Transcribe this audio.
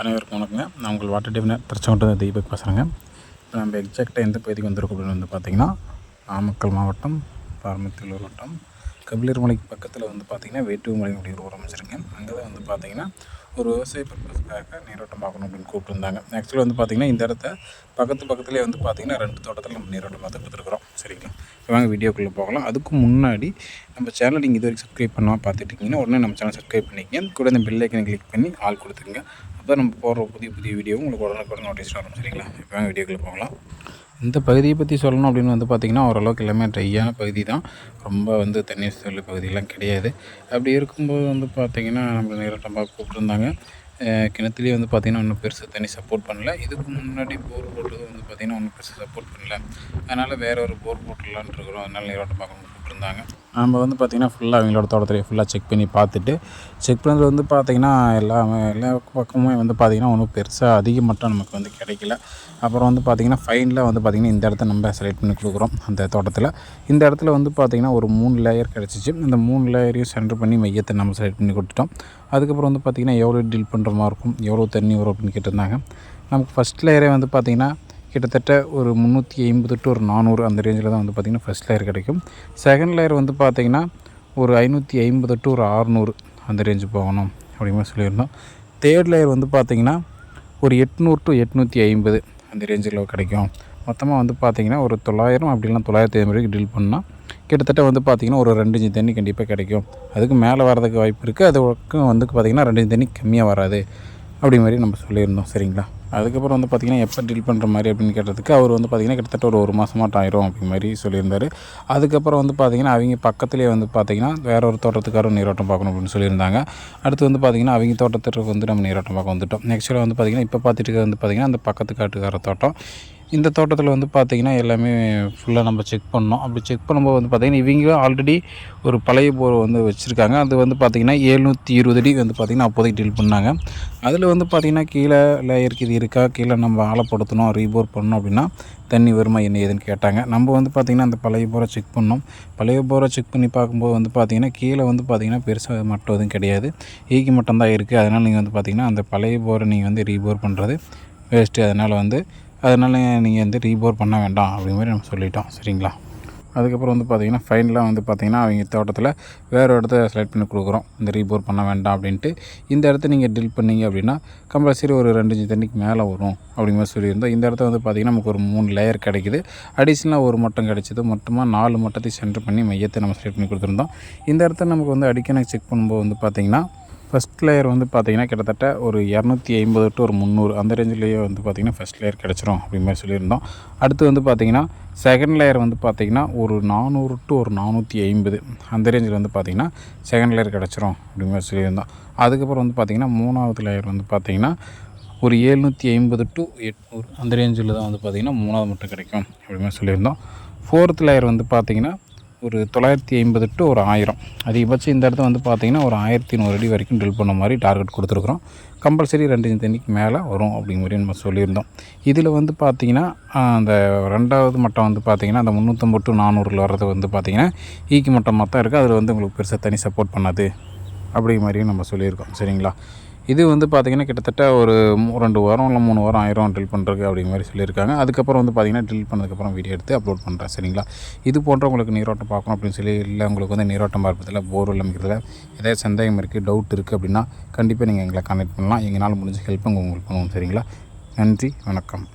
அனைவருக்கும் வணக்கங்க. நான் உங்கள் வாட்டர் டிவினர் திருச்செங்கோட்டை தீபக் பேசுகிறேங்க இப்போ நம்ம எக்ஸாக்டாக எந்த பகுதிக்கு வந்திருக்கோம் அப்படின்னு வந்து பார்த்திங்கன்னா நாமக்கல் மாவட்டம் பாரமத்திலூர் வட்டம் கபிலர்மலைக்கு பக்கத்தில் வந்து பார்த்திங்கன்னா வேட்டுமலை அப்படிங்கிற ஒரு அமைச்சிருங்க அங்கே தான் வந்து பார்த்திங்கன்னா ஒரு விவசாய பர்பஸ்க்காக நீரோட்டம் பார்க்கணும் அப்படின்னு கூப்பிட்டுருந்தாங்க. ஆக்சுவலாக வந்து பார்த்திங்கன்னா இந்த இடத்த பக்கத்து பக்கத்துலேயே வந்து பார்த்திங்கன்னா ரெண்டு தோட்டத்தில் நம்ம நீரோட்டம் பார்த்து கொடுத்துருக்குறோம். சரிங்களா இப்போ வாங்க வீடியோக்குள்ளே போகலாம். அதுக்கு முன்னாடி நம்ம சேனல் நீங்கள் இது வரைக்கும் சப்ஸ்கிரைப் பண்ணாமல் பார்த்துட்டு இருக்கீங்கன்னா உடனே நம்ம சேனல் சப்ஸ்கிரைப் பண்ணிக்கங்க. கூட இந்த பெல் ஐக்கனை கிளிக் பண்ணி ஆள் கொடுத்துருங்க அப்போ நம்ம போடுற புதிய புதிய வீடியோவும் உங்களுக்கு உடனே நோட்டீஸ் வரும். சரிங்களா? இப்போ வாங்க வீடியோக்குள்ளே போகலாம். இந்த பகுதியை பற்றி சொல்லணும் அப்படின்னு வந்து பார்த்திங்கன்னா ஓரளவுக்கு எல்லாமே ட்ரையான பகுதி தான். ரொம்ப வந்து தண்ணீர் சொல்லு பகுதியெலாம் கிடையாது. அப்படி இருக்கும்போது வந்து பார்த்திங்கன்னா நம்ம நேரட்டமாக கூப்பிட்டுருந்தாங்க. கூப்பிட்ருந்தாங்க கிணத்துலேயே வந்து பார்த்திங்கன்னா ஒன்றும் பெருசாக தண்ணி சப்போர்ட் பண்ணல. இதுக்கு முன்னாடி போர் போட்டது வந்து பார்த்திங்கன்னா ஒன்றும் பெருசாக சப்போர்ட் பண்ணல. அதனால் வேறு ஒரு போர் போட்டுடலான் இருக்கிறோம். அதனால் நீரோட்டம் பார்க்கணும். கூப்பிட்ருந்தாங்க நம்ம வந்து பார்த்திங்கன்னா ஃபுல்லாக அவங்களோட தோட்டத்திலேயே ஃபுல்லாக செக் பண்ணி பார்த்துட்டு செக் பண்ணது வந்து பார்த்திங்கன்னா எல்லாமே எல்லா பக்கமுமே வந்து பார்த்திங்கன்னா ஒன்றும் பெருசாக அதிக மட்டும் நமக்கு வந்து கிடைக்கல. அப்புறம் வந்து பார்த்திங்கன்னா ஃபைனில் வந்து பார்த்திங்கன்னா இந்த இடத்த நம்ம செலக்ட் பண்ணி கொடுக்குறோம் அந்த தோட்டத்தில். இந்த இடத்துல வந்து பார்த்திங்கன்னா ஒரு மூணு லேயர் கிடச்சிச்சு. இந்த மூணு லேயரையும் சென்டர் பண்ணி மையத்தை நம்ம செலக்ட் பண்ணி கொடுத்துட்டோம். அதுக்கப்புறம் வந்து பார்த்திங்கன்னா எவ்வளோ டீல் பண்ணுற மாதிரி இருக்கும் எவ்வளோ தண்ணி வரும் அப்படின்னு கேட்டிருந்தாங்க. நமக்கு ஃபஸ்ட் லேயரே வந்து பார்த்திங்கன்னா கிட்டத்தட்ட ஒரு முந்நூற்றி ஐம்பது டு ஒரு நானூறு அந்த ரேஞ்சில் தான் வந்து பார்த்திங்கன்னா ஃபஸ்ட் லேயர் கிடைக்கும். செகண்ட் லேயர் வந்து பார்த்திங்கன்னா ஒரு ஐநூற்றி ஐம்பது டு ஒரு ஆறுநூறு அந்த ரேஞ்சு போகணும் அப்படிங்கிற சொல்லியிருந்தோம். தேர்ட் லேயர் வந்து பார்த்திங்கன்னா ஒரு எட்நூறு டு எட்நூற்றி ஐம்பது அந்த ரேஞ்சில் கிடைக்கும். மொத்தமாக வந்து பார்த்திங்கன்னா ஒரு தொள்ளாயிரம் அப்படிலாம் தொள்ளாயிரத்தி ஐம்பது வரைக்கும் டீல் பண்ணால் கிட்டத்தட்ட வந்து பார்த்திங்கன்னா ஒரு ரெண்டு இன்ச்சு தண்ணி கண்டிப்பாக கிடைக்கும். அதுக்கு மேலே வரதுக்கு வாய்ப்பு இருக்குது அதுக்கும் வந்து பார்த்திங்கன்னா ரெண்டு இன்ச்சு தண்ணி கம்மியாக வராது. அப்படி மாதிரி நம்ம சொல்லியிருந்தோம் சரிங்களா? அதுக்கப்புறம் வந்து பார்த்திங்கன்னா எப்போ டீல் பண்ணுற மாதிரி அப்படின்னு கேட்டதுக்கு அவர் வந்து பார்த்திங்கன்னா கிட்டத்தட்ட ஒரு ஒரு மாதமாட்டம் ஆயிரும் அப்படி மாதிரி சொல்லியிருந்தார். அதுக்கப்புறம் வந்து பார்த்திங்கன்னா அவங்க பக்கத்துலேயே வந்து பார்த்திங்கன்னா வேற ஒரு தோட்டத்துக்காரும் நீரோட்டம் பார்க்கணும் அப்படின்னு சொல்லியிருந்தாங்க. அடுத்து வந்து பார்த்திங்கன்னா அவங்க தோட்டத்துக்கு வந்து நம்ம நீரோட்டம் பார்க்க வந்துட்டோம். நெக்ஸ்ட்டில் வந்து பார்த்திங்கன்னா இப்போ பார்த்துட்டு வந்து பார்த்திங்கன்னா அந்த பக்கத்து காட்டுக்கார தோட்டம். இந்த தோட்டத்தில் வந்து பார்த்திங்கன்னா எல்லாமே ஃபுல்லாக நம்ம செக் பண்ணோம். அப்படி செக் பண்ணும்போது வந்து பார்த்திங்கன்னா இவங்க ஆல்ரெடி ஒரு பழைய போர் வந்து வச்சுருக்காங்க. அது வந்து பார்த்திங்கன்னா எழுநூற்றி இருபது அடி வந்து பார்த்திங்கன்னா அப்போதைக்கு டீல் பண்ணாங்க. அதில் வந்து பார்த்திங்கன்னா கீழே லேயருக்கு இது இருக்கா? கீழே நம்ம ஆழப்படுத்தணும் ரீபோர் பண்ணணும் அப்படின்னா தண்ணி வருமா என்ன ஏதுன்னு கேட்டாங்க. நம்ம வந்து பார்த்திங்கன்னா அந்த பழைய போரை செக் பண்ணோம். பழைய போரை செக் பண்ணி பார்க்கும்போது வந்து பார்த்திங்கன்னா கீழே வந்து பார்த்திங்கன்னா பெருசாக மட்டும் எதுவும் கிடையாது. ஈக்கி மட்டும் தான் இருக்குது அதனால் நீங்கள் வந்து பார்த்திங்கன்னா அந்த பழைய போரை நீங்கள் வந்து ரீபோர் பண்ணுறது வேஸ்ட்டு அதனால் வந்து அதனால் நீங்கள் வந்து ரீபோர் பண்ண வேண்டாம் அப்படிங்கிற மாதிரி நம்ம சொல்லிட்டோம். சரிங்களா? அதுக்கப்புறம் வந்து பார்த்திங்கன்னா ஃபைனலாக வந்து பார்த்திங்கன்னா அவங்க தோட்டத்தில் வேறு இடத்த செலக்ட் பண்ணி கொடுக்குறோம். இந்த ரீபோர் பண்ண வேண்டாம் அப்படின்ட்டு. இந்த இடத்த நீங்கள் டில் பண்ணிங்க அப்படின்னா கம்பல்சரி ஒரு ரெண்டு இன்ச்சு தண்ணிக்கு மேலே வரும் அப்படிங்கிற மாதிரி சொல்லியிருந்தோம். இந்த இடத்த வந்து பார்த்திங்கன்னா நமக்கு ஒரு மூணு லேயர் கிடைக்குது. அடிஷ்னலாக ஒரு மட்டம் கிடைச்சிது. மொத்தமாக நாலு மட்டத்தை சென்டர் பண்ணி மையத்தை நம்ம செலக்ட் பண்ணி கொடுத்துருந்தோம். இந்த இடத்த நமக்கு வந்து அடிக்கணும் செக் பண்ணும்போது வந்து பார்த்திங்கன்னா ஃபஸ்ட் லேயர் வந்து பார்த்திங்கன்னா கிட்டத்தட்ட ஒரு இரநூத்தி ஐம்பது டு ஒரு முந்நூறு அந்த ரேஞ்சிலேயே வந்து பார்த்திங்கன்னா ஃபஸ்ட் லேயர் கிடச்சிரும் அப்படி மாதிரி சொல்லியிருந்தோம். அடுத்து வந்து பார்த்திங்கன்னா செகண்ட் லேயர் வந்து பார்த்திங்கன்னா ஒரு நானூறு டு ஒரு நானூற்றி ஐம்பது அந்த ரேஞ்சில் வந்து பார்த்திங்கன்னா செகண்ட் லேயர் கிடச்சிரும் அப்படி மாதிரி சொல்லியிருந்தோம். அதுக்கப்புறம் வந்து பார்த்திங்கன்னா மூணாவது லேயர் வந்து பார்த்திங்கன்னா ஒரு ஏழ்நூற்றி ஐம்பது டு எட்நூறு அந்த ரேஞ்சில் தான் வந்து பார்த்திங்கன்னா மூணாவது மட்டும் கிடைக்கும் அப்படி மாதிரி சொல்லியிருந்தோம். ஃபோர்த் லேயர் வந்து பார்த்திங்கன்னா ஒரு தொள்ளாயிரத்தி ஐம்பது டு ஒரு ஆயிரம். அதிகபட்சம் இந்த இடத்த வந்து பார்த்திங்கன்னா ஒரு ஆயிரத்தி நூறு அடி வரைக்கும் ட்ரில் பண்ண மாதிரி டார்கெட் கொடுத்துருக்குறோம். கம்பல்சரி ரெண்டு தண்ணிக்கு மேலே வரும் அப்படிங்கிற மாதிரி நம்ம சொல்லியிருந்தோம். இதில் வந்து பார்த்திங்கன்னா அந்த ரெண்டாவது மட்டம் வந்து பார்த்திங்கன்னா அந்த முந்நூற்றம்பது டு நானூறில் வர்றது வந்து பார்த்திங்கன்னா ஈக்கி e மட்டம் தான் இருக்குது அதில் வந்து உங்களுக்கு பெருசாக தனி சப்போர்ட் பண்ணாது அப்படிங்கிற மாதிரியும் நம்ம சொல்லியிருக்கோம். சரிங்களா? இது வந்து பார்த்திங்கன்னா கிட்டத்தட்ட ஒரு ரெண்டு வாரம் இல்லை மூணு வாரம் ஆயிரம் ட்ரில் பண்ணுறதுக்கு அப்படிங்கிற மாதிரி சொல்லியிருக்காங்க. அதுக்கப்புறம் வந்து பார்த்திங்கன்னா ட்ரில் பண்ணதுக்கப்புறம் வீடியோ எடுத்து அப்லோட் பண்ணுறேன் சரிங்களா? இது போன்ற உங்களுக்கு நீரோட்டம் பார்க்கணும் அப்படின்னு சொல்லி இல்லை உங்களுக்கு வந்து நீரோட்டம் பார்ப்பதில் போர் அமைக்கிறதுல ஏதாவது சந்தேகம் இருக்குது டவுட் இருக்குது அப்படின்னா கண்டிப்பாக நீங்கள் எங்களை கான்டெக்ட் பண்ணலாம். எங்களால் முடிஞ்ச ஹெல்ப் உங்களுக்கு பண்ணுவோம். சரிங்களா? நன்றி வணக்கம்.